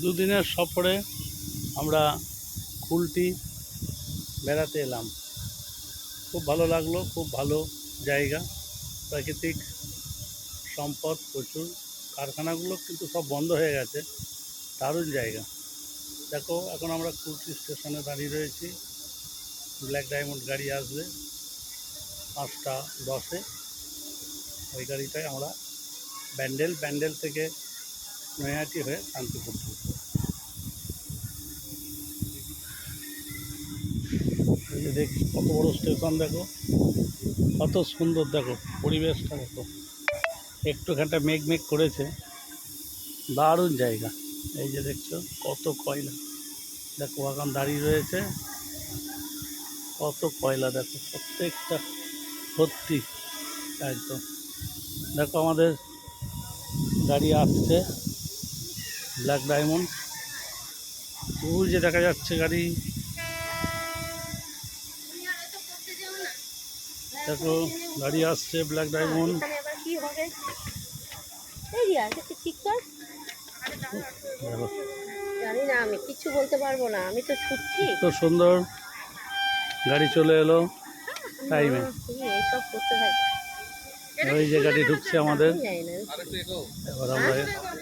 দুদিনের সফরে আমরা খুলটি বেড়াতে এলাম। খুব ভালো লাগল, খুব ভালো জায়গা, প্রাকৃতিক সম্পদ প্রচুর, কারখানাগুলো কিন্তু সব বন্ধ হয়ে গেছে, দারুণ জায়গা। দেখো, এখন আমরা কুলটি স্টেশনে দাঁড়িয়ে রয়েছি, ব্ল্যাক ডায়মন্ড গাড়ি আসবে পাঁচটা দশে। ওই গাড়িটায় আমরা ব্যান্ডেল ব্যান্ডেল থেকে নৈহাটি হয়ে শান্তিপুর দেখ, কত বড় স্টেশন দেখো, কত সুন্দর দেখো, পরিবেশটা দেখো। একটুখানটা মেঘ মেঘ করেছে, দারুণ জায়গা। এই যে দেখছ, কত কয়লা। দেখো এখন দাঁড়িয়ে রয়েছে, কত কয়লা দেখো, প্রত্যেকটা ভর্তি, একদম। দেখো আমাদের গাড়ি আসছে। ব্ল্যাক ডায়মন্ড ওই যে দেখা যাচ্ছে গাড়ি। দেখো গাড়ি আসছে ব্ল্যাক ডায়মন্ড জানি না আমি কিছু বলতে পারব না। আমি তো ছুটছি। সুন্দর গাড়ি চলে এলো। টাইমে এইসব করতে থাকো ওই যে গাড়ি ঢুকছে আমাদের। এবার আমরা